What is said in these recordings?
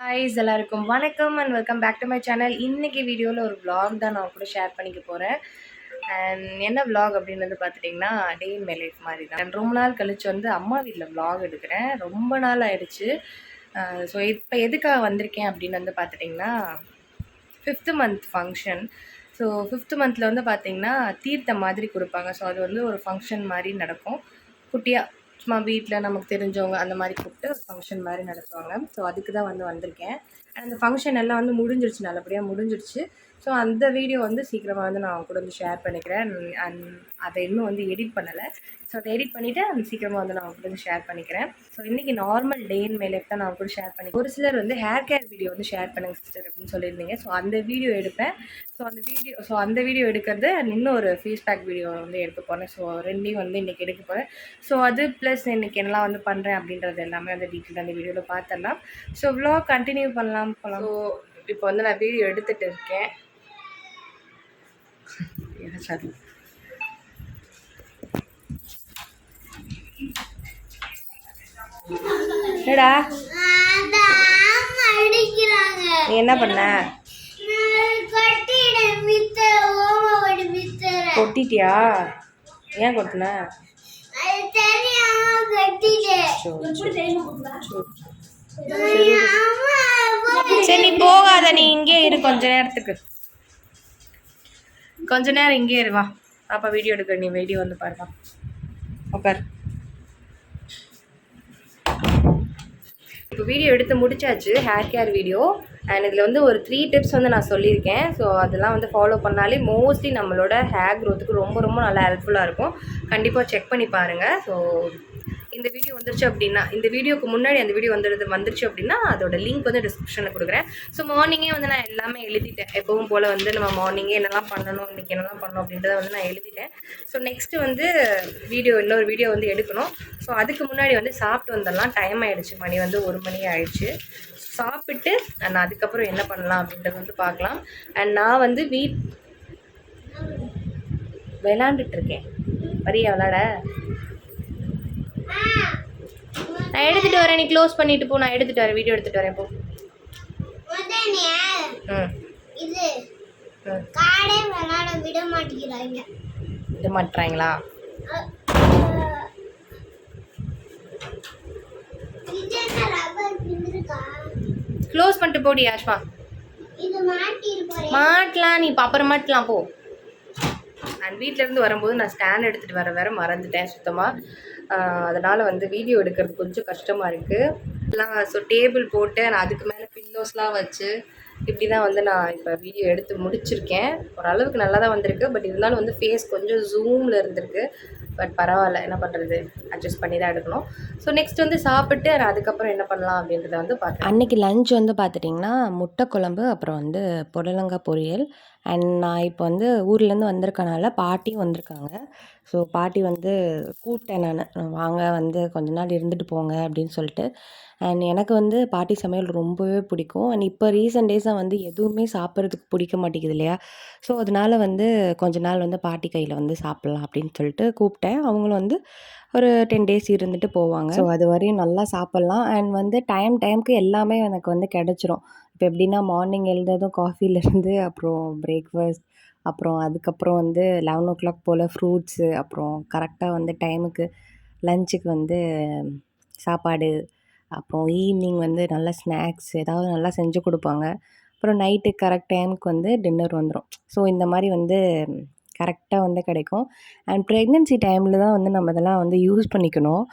ஹாய்ஸ் எல்லாருக்கும் வணக்கம் and welcome back to my channel இன்றைக்கி வீடியோவில் ஒரு வ்ளாக் தான் நான் கூட ஷேர் பண்ணிக்க போகிறேன் அண்ட் என்ன வ்ளாக் அப்படின்னு வந்து பார்த்துட்டிங்கன்னா டே இன் மை லைஃப் மாதிரி தான். ரொம்ப நாள் கழித்து வந்து அம்மா வீட்டில் வ்ளாக் எடுக்கிறேன். ரொம்ப நாள் ஆயிடுச்சு. Uh, ஸோ இப்போ எதுக்காக வந்திருக்கேன் அப்படின்னு வந்து பார்த்துட்டிங்கன்னா fifth month function so fifth மந்தில் வந்து பார்த்திங்கன்னா தீர்த்தம் மாதிரி கொடுப்பாங்க. ஸோ அது வந்து ஒரு ஃபங்க்ஷன் மாதிரி நடக்கும். குட்டியாக சும்மா வீட்டில் நமக்கு தெரிஞ்சவங்க அந்த மாதிரி கூப்பிட்டு ஒரு ஃபங்க்ஷன் மாதிரி நடத்துவாங்க. ஸோ அதுக்கு தான் வந்து வந்திருக்கேன். அந்த ஃபங்க்ஷன் எல்லாம் வந்து முடிஞ்சிருச்சு நல்லபடியாக முடிஞ்சிருச்சு. ஸோ அந்த வீடியோ வந்து சீக்கிரமாக வந்து நான் கூட வந்து ஷேர் பண்ணிக்கிறேன். அண்ட் அதை இன்னும் வந்து எடிட் பண்ணலை. ஸோ அதை எடிட் பண்ணிவிட்டு அந்த சீக்கிரமாக வந்து நான் கூட வந்து ஷேர் பண்ணிக்கிறேன். ஸோ இன்றைக்கி நார்மல் டேன் மேலே தான் நான் கூட ஷேர் பண்ணி ஒரு சிலர் வந்து ஹேர் கேர் வீடியோ வந்து ஷேர் பண்ணுங்க சிஸ்டர் அப்படின்னு சொல்லியிருந்தீங்க. ஸோ அந்த வீடியோ எடுப்பேன். ஸோ அந்த வீடியோ ஸோ அந்த வீடியோ எடுக்கிறது இன்னொரு இன்னும் ஒரு ஃபேஸ் பேக் வீடியோ வந்து எடுக்க போகிறேன் ஸோ ரெண்டையும் வந்து இன்றைக்கி எடுக்க போகிறேன் ஸோ அது ப்ளஸ் இன்றைக்கி என்னெல்லாம் வந்து பண்ணுறேன் அப்படின்றது எல்லாமே அந்த டீட்டெயில் அந்த வீடியோவில் பார்த்துடலாம். ஸோ விலாக் கண்டினியூ பண்ணலாம் போகலாம் ஸோ இப்போ வந்து நான் வீடியோ எடுத்துகிட்டு இருக்கேன். சரி என்னடா? நீ என்ன பண்ண? கொட்டிட்டியா? ஏன் கொட்டின? அது தெரியாம கட்டிட்டேன். சரி நீ போகாத. நீ இங்கே இரு. கொஞ்ச நேரத்துக்கு. கொஞ்ச நேரம் இங்கே இரு. வா. பாப்பா வீடியோ எடுக்க. நீ வீடியோ வந்து பாருவா உட்கார் இப்போ வீடியோ எடுத்து முடிச்சாச்சு. ஹேர் கேர் வீடியோ அண்ட் இதில் வந்து ஒரு த்ரீ டிப்ஸ் வந்து நான் சொல்லியிருக்கேன். ஸோ அதெல்லாம் வந்து ஃபாலோ பண்ணாலே மோஸ்ட்லி நம்மளோட ஹேர் க்ரோத்துக்கு ரொம்ப ரொம்ப நல்லா ஹெல்ப்ஃபுல்லாக இருக்கும். கண்டிப்பாக செக் பண்ணி பாருங்கள் ஸோ இந்த வீடியோ வந்துருச்சு அப்படின்னா இந்த வீடியோக்கு முன்னாடி அந்த வீடியோ வந்துடுது வந்துருச்சு அப்படின்னா அதோட லிங்க் வந்து டிஸ்கிரிப்ஷனில் கொடுக்குறேன். ஸோ மார்னிங்கே வந்து நான் எல்லாமே எழுதிட்டேன். எப்பவும் போல் வந்து நம்ம மார்னிங்கே என்னெல்லாம் பண்ணணும் இன்றைக்கி என்னெல்லாம் பண்ணணும் அப்படின்றத வந்து நான் எழுதிட்டேன். ஸோ நெக்ஸ்ட்டு வந்து வீடியோ இன்னொரு வீடியோ வந்து எடுக்கணும். ஸோ அதுக்கு முன்னாடி வந்து சாப்பிட்டு வந்துடலாம் டைம் ஆகிடுச்சு மணி வந்து ஒரு மணி ஆயிடுச்சு. சாப்பிட்டு நான் அதுக்கப்புறம் என்ன பண்ணலாம் அப்படின்றத வந்து பார்க்கலாம். அண்ட் நான் வந்து வீட் விளாண்டுட்டு இருக்கேன். வரியா விளாட? நான் எடுத்துகிட்டு வரேன் நீ க்ளோஸ் பண்ணிட்டு போ நான் எடுத்துகிட்டு வரேன் வீடியோ எடுத்துகிட்டு வரேன் போ. இது காடே விளையாட விட மாட்டேங்கிறாங்க. இது மாட்டுறாங்களா க்ளோஸ் பண்ணிட்டு போடி ஆஷ்மா. மாட்டலாம் நீ அப்புறம் மாட்டலாம் போ. நான் வீட்டிலேருந்து வரும்போது நான் ஸ்கேன் எடுத்துகிட்டு வர வேற மறந்துட்டேன் சுத்தமாக அதனால் வந்து வீடியோ எடுக்கிறது கொஞ்சம் கஷ்டமாக இருக்குது எல்லாம் ஸோ டேபிள் போட்டு நான் அதுக்கு மேலே பில்லோஸ்லாம் வச்சு இப்படி தான் வந்து நான் இப்போ வீடியோ எடுத்து முடிச்சிருக்கேன். ஓரளவுக்கு நல்லா தான் வந்திருக்கு. பட் இருந்தாலும் வந்து ஃபேஸ் கொஞ்சம் ஜூமில் இருந்திருக்கு. பட் பரவாயில்ல. என்ன பண்ணுறது அட்ஜஸ்ட் பண்ணி தான் எடுக்கணும். ஸோ நெக்ஸ்ட் வந்து சாப்பிட்டு நான் அதுக்கப்புறம் என்ன பண்ணலாம் அப்படின்றத வந்து பார்த்தேன் அன்னைக்கு லஞ்ச் வந்து பார்த்துட்டிங்கன்னா முட்டை குழம்பு அப்புறம் வந்து புடலங்காய் பொரியல் அண்ட் நான் இப்போ வந்து ஊர்லேருந்து வந்திருக்கனால பாட்டியும் வந்திருக்காங்க. ஸோ பாட்டி வந்து கூப்பிட்டேன் நான். வாங்க வந்து கொஞ்ச நாள் இருந்துட்டு போங்க அப்படின்னு சொல்லிட்டு. அண்ட் எனக்கு வந்து பாட்டி சமையல் ரொம்பவே பிடிக்கும். அண்ட் இப்போ ரீசெண்ட் டேஸாக வந்து எதுவுமே சாப்பிட்றதுக்கு பிடிக்க மாட்டேங்குது இல்லையா? ஸோ அதனால வந்து கொஞ்ச நாள் வந்து பாட்டி கையில் வந்து சாப்பிட்லாம் அப்படின்னு சொல்லிட்டு கூப்பிட்டேன் அவங்களும் வந்து ஒரு டென் டேஸ் இருந்துட்டு போவாங்க. ஸோ அது வரையும் நல்லா சாப்பிட்லாம். அண்ட் வந்து டைம் டைம்க்கு எல்லாமே எனக்கு வந்து கிடச்சிரும். இப்போ எப்படின்னா மார்னிங் எழுந்ததும் காஃபிலேருந்து அப்புறம் பிரேக்ஃபாஸ்ட் அப்புறம் அதுக்கப்புறம் வந்து லெவன் ஓ கிளாக் போல் ஃப்ரூட்ஸு அப்புறம் கரெக்டாக வந்து டைமுக்கு லஞ்சுக்கு வந்து சாப்பாடு அப்புறம் ஈவினிங் வந்து நல்ல ஸ்நாக்ஸ் ஏதாவது நல்லா செஞ்சு கொடுப்பாங்க. அப்புறம் நைட்டு கரெக்ட் டைமுக்கு வந்து டின்னர் வந்துடும் ஸோ இந்த மாதிரி வந்து கரெக்டாக வந்து கிடைக்கும். அண்ட் ப்ரெக்னென்சி டைமில் தான் வந்து நம்ம இதெல்லாம் வந்து யூஸ் பண்ணிக்கணும்.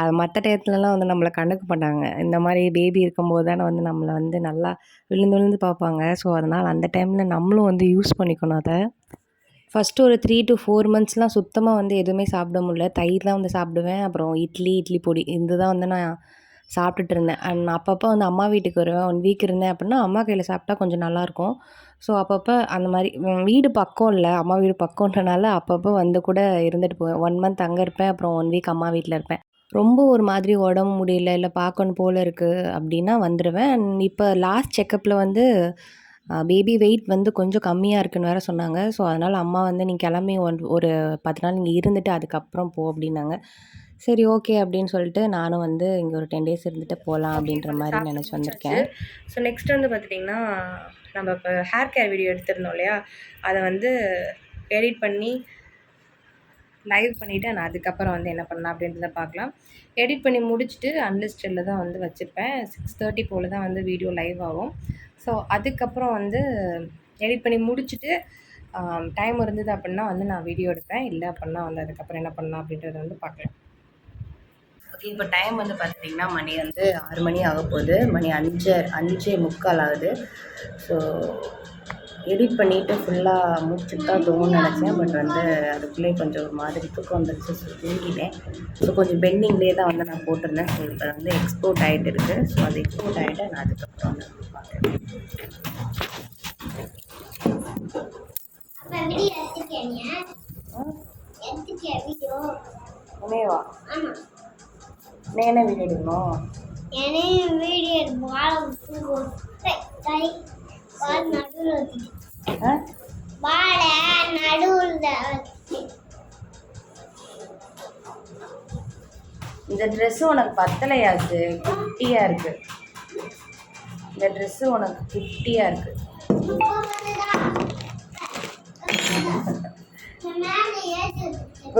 அது மற்ற டயத்துலலாம் வந்து நம்மளை கணக்கு பண்ணாங்க இந்த மாதிரி பேபி இருக்கும்போது தானே வந்து நம்மளை வந்து நல்லா விழுந்து விழுந்து பார்ப்பாங்க. ஸோ அதனால் அந்த டைமில் நம்மளும் வந்து யூஸ் பண்ணிக்கணும் அதை. ஃபஸ்ட்டு ஒரு த்ரீ டு ஃபோர் மந்த்ஸ்லாம் சுத்தமாக வந்து எதுவுமே சாப்பிட முடியல. தயிர் தான் வந்து சாப்பிடுவேன். அப்புறம் இட்லி இட்லி பொடி இது தான் வந்து நான் சாப்பிட்டுட்டு இருந்தேன் அண்ட் அப்பப்போ வந்து அம்மா வீட்டுக்கு வருவேன். ஒன் வீக் இருந்தேன் அப்படின்னா அம்மா கையில் சாப்பிட்டா கொஞ்சம் நல்லாயிருக்கும். ஸோ அப்பப்போ அந்த மாதிரி வீடு பக்கம் இல்லை. அம்மா வீடு பக்கம்ன்றனால அப்பப்போ வந்து கூட இருந்துட்டு போவேன். ஒன் மந்த் அங்கே இருப்பேன். அப்புறம் ஒன் வீக் அம்மா வீட்டில் இருப்பேன். ரொம்ப ஒரு மாதிரி உடம்பு முடியல இல்லை பார்க்கணும் போல் இருக்குது அப்படின்னா வந்துடுவேன் அண்ட் இப்போ லாஸ்ட் செக்கப்பில் வந்து பேபி வெயிட் வந்து கொஞ்சம் கம்மியாக இருக்குன்னு வேற சொன்னாங்க. ஸோ அதனால் அம்மா வந்து நீ கிளம்பி ஒன் ஒரு பத்து நாள் இங்கே இருந்துட்டு அதுக்கப்புறம் போ அப்படின்னாங்க. சரி ஓகே அப்படின்னு சொல்லிட்டு நானும் வந்து இங்கே ஒரு டென் டேஸ் இருந்துட்டு போகலாம் அப்படின்ற மாதிரி நினச்சி வந்திருக்கேன். ஸோ நெக்ஸ்ட் வந்து பார்த்துட்டிங்கன்னா நம்ம இப்போ ஹேர் கேர் வீடியோ எடுத்திருந்தோம் இல்லையா? அதை வந்து எடிட் பண்ணி லைவ் பண்ணிவிட்டு நான் அதுக்கப்புறம் வந்து என்ன பண்ணலாம் அப்படின்றத பார்க்கலாம் எடிட் பண்ணி முடிச்சுட்டு அன்லிஸ்டடில் தான் வந்து வச்சுருப்பேன். சிக்ஸ் தேர்ட்டி போல் தான் வந்து வீடியோ லைவ் ஆகும். ஸோ அதுக்கப்புறம் வந்து எடிட் பண்ணி முடிச்சுட்டு டைம் இருந்தது அப்படின்னா வந்து நான் வீடியோ எடுப்பேன். இல்லை அப்படின்னா வந்து அதுக்கப்புறம் என்ன பண்ணலாம் அப்படின்றத வந்து பார்க்கலாம் ஓகே இப்போ டைம் வந்து பார்த்துட்டிங்கன்னா மணி வந்து ஆறு மணி ஆக போகுது. மணி அஞ்சு அஞ்சே முக்கால் ஆகுது. ஸோ எடிட் பண்ணிவிட்டு ஃபுல்லாக முடிச்சுட்டு தான் தூங்கணும்னு நினச்சேன். பட் வந்து அதுக்குள்ளே கொஞ்சம் ஒரு மாதிரி தூக்கம் வந்துருச்சு. ஸோ தூங்கிட்டேன். ஸோ கொஞ்சம் பெண்டிங்லேயே தான் வந்து நான் போட்டிருந்தேன். ஸோ இப்போ வந்து எக்ஸ்போர்ட் ஆகிட்டு இருக்குது ஸோ அது எக்ஸ்போர்ட் ஆகிட்டு நான் அதுக்கப்புறம் வந்து பார்க்குறேன் உண்மையவா? ஆமா. பால கை பால் நடுவில் வச்சு ஆ? பால நடுவில் வச்சு. இந்த ட்ரெஸ்ஸு உனக்கு பத்தலையாச்சு குட்டியாக இருக்குது இந்த ட்ரெஸ்ஸு உனக்கு குட்டியாக இப்போ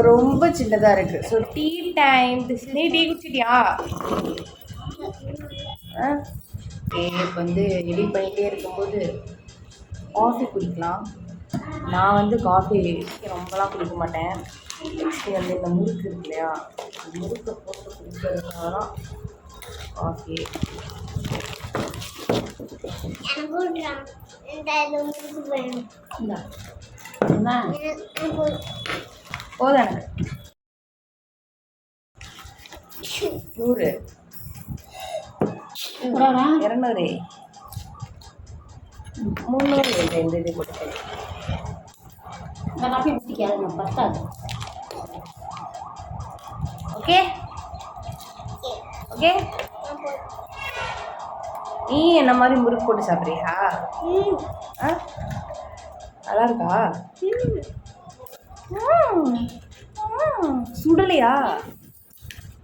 ரொம்ப சின்னதாக இருக்குது ஸோ டீ டைம் நீ டீ குடிச்சிட்டியா? ஆ? இப்போ வந்து எடிட் பண்ணிகிட்டே இருக்கும்போது காஃபி குடிக்கலாம். நான் வந்து காஃபி ரொம்பலாம் குடிக்க மாட்டேன். நெக்ஸ்ட்டு வந்து இந்த முறுக்கு இருக்கு இல்லையா முறுக்கை போட்டு குடிக்கிறதுனால தான் காஃபி எனக்கு போதும் எனக்கு. நூறு. இரநூறு. முந்நூறு இந்த இந்த இது கொடுத்து இந்த காஃபி பிடிக்காது பத்தாது. ஓகே? ஓகே. நீ என்ன மாதிரி முறுக்கு போட்டு சாப்பிட்றியா. ஆ? நல்லா இருக்கா. சுடலையா?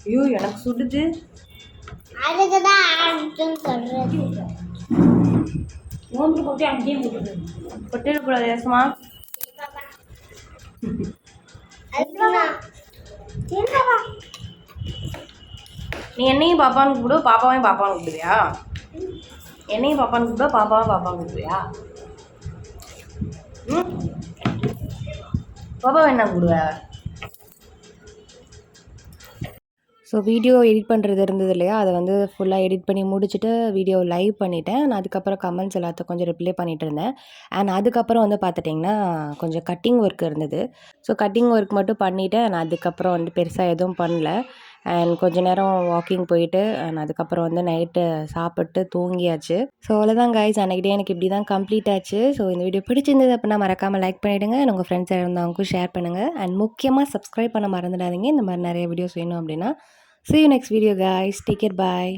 ஐயோ எனக்கு சுடுது. நோம்பு போட்டு அங்கேயே விட்டுது கொட்டிடக்கூடாது ஏசமா நீ என்னையும் பாப்பான்னு கூப்பிடு பாப்பாவையும் பாப்பான்னு கூப்பிடுவியா? என்னையும் பாப்பான்னு கூப்பிடுவா பாப்பாவும் பாப்பான்னு கூப்பிடுவியா? ம்? பாப்பாவை என்ன கூப்பிடுவ ஸோ வீடியோ எடிட் பண்ணுறது இருந்தது இல்லையா? அதை வந்து ஃபுல்லாக எடிட் பண்ணி முடிச்சுட்டு வீடியோ லைவ் பண்ணிவிட்டேன் நான் அதுக்கப்புறம் கமெண்ட்ஸ் எல்லாத்தையும் கொஞ்சம் ரிப்ளை பண்ணிட்டு இருந்தேன். அண்ட் அதுக்கப்புறம் வந்து பார்த்துட்டிங்கன்னா கொஞ்சம் கட்டிங் ஒர்க் இருந்தது. ஸோ கட்டிங் ஒர்க் மட்டும் பண்ணிவிட்டேன் நான் அதுக்கப்புறம் வந்து பெருசாக எதுவும் பண்ணல. அண்ட் கொஞ்ச நேரம் வாக்கிங் போயிட்டு அண்ட் அதுக்கப்புறம் வந்து நைட்டு சாப்பிட்டு தூங்கியாச்சு. ஸோ அவ்வளோதான் கைஸ் அன்றைக்கி டே எனக்கு இப்படி தான் கம்ப்ளீட் ஆச்சு. ஸோ இந்த வீடியோ பிடிச்சிருந்தது அப்படின்னா மறக்காமல் லைக் பண்ணிவிடுங்க உங்கள் ஃப்ரெண்ட்ஸ் இருந்தவங்களுக்கும் ஷேர் பண்ணுங்கள் அண்ட் முக்கியமாக சப்ஸ்கிரைப் பண்ண மறந்துடாதீங்க. இந்த மாதிரி நிறைய வீடியோஸ் வேணும் அப்படின்னா. See you next video guys take care bye